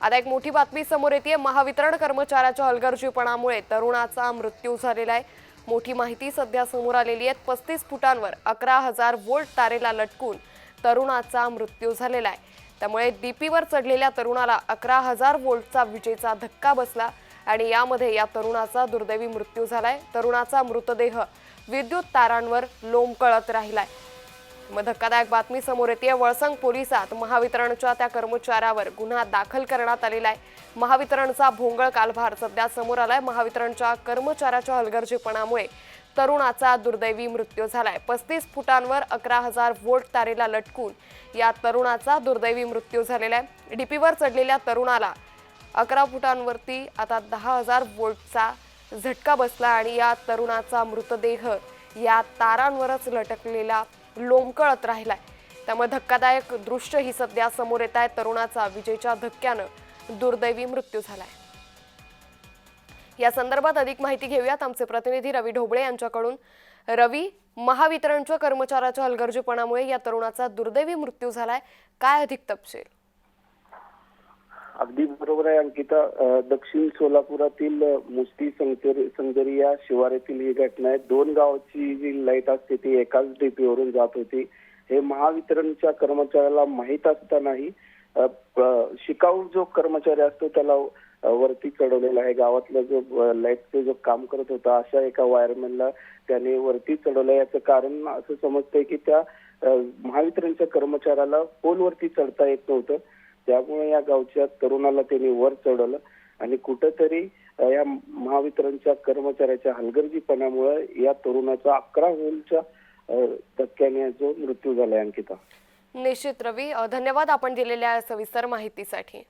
आता एक मोठी बातमी समोर येते. महावितरण कर्मचाऱ्याच्या हलगर्जीपणामुळे तरुणाचा मृत्यू झालेला आहे. मोठी माहिती सध्या समोर आलेली आहे. पस्तीस फुटांवर अकरा हजार वोल्ट तारेला लटकून तरुणाचा मृत्यू झालेला आहे. त्यामुळे डीपीवर चढलेल्या तरुणाला अकरा हजार वोल्टचा विजेचा धक्का बसला आणि यामध्ये या तरुणाचा दुर्दैवी मृत्यू झालाय. तरुणाचा मृतदेह विद्युत तारांवर लोंबकळत राहिलाय. मग धक्कादायक बातमी समोर येते. वळसंग पोलिसात महावितरणच्या त्या कर्मचाऱ्यावर गुन्हा दाखल करण्यात आलेला आहे. महावितरणचा भोंगळ कालभार सध्या समोर आलाय. महावितरणच्या कर्मचाऱ्याच्या हलगर्जीपणामुळे तरुणाचा दुर्दैवी मृत्यू झालाय. पस्तीस फुटांवर अकरा हजार व्होल्ट तारेला लटकून या तरुणाचा दुर्दैवी मृत्यू झालेला आहे. डीपीवर चढलेल्या तरुणाला अकरा फुटांवरती आता दहा हजार व्होल्टचा झटका बसला आणि या तरुणाचा मृतदेह या तारांवरच लटकलेला लोंबकळत राहिलाय. त्यामुळे धक्कादायक दृश्य ही सध्या समोर येत आहे. तरुणाचा विजेच्या धक्क्यानं दुर्दैवी मृत्यू झालाय. या संदर्भात अधिक माहिती घेऊयात. आमचे प्रतिनिधी रवी ढोबळे यांच्याकडून. रवी महावितरणच्या कर्मचाऱ्याच्या हलगर्जीपणामुळे या तरुणाचा दुर्दैवी मृत्यू झालाय. काय अधिक तपशील? अगदी बरोबर आहे. अंकिता दक्षिण सोलापुरातील मुस्ती संगतेर- संगरी या शिवारातील ही घटना आहे. दोन गावाची जी लाइट असते ती एकाच डीपीवरून जात होती. हे महावितरणच्या कर्मचाऱ्याला माहीत असतानाही शिकाऊ जो कर्मचारी असतो त्याला वरती चढवलेला आहे. गावातला जो लाईटचं जो काम करत होता अशा एका वायरमॅनला त्याने वरती चढवलं. याचं कारण असं समजतंय की त्या महावितरणच्या कर्मचाऱ्याला पोलवरती चढता येत नव्हतं. त्यामुळे या गावच्या तरुणाला त्यांनी वर चढवलं. आणि कुठंतरी या महावितरणच्या कर्मचाऱ्याच्या हलगर्जीपणामुळे या तरुणाचा अकरा होलच्या धक्क्याने जो मृत्यू झालाय अंकिता. निश्चित रवी धन्यवाद आपण दिलेल्या सविस्तर माहितीसाठी.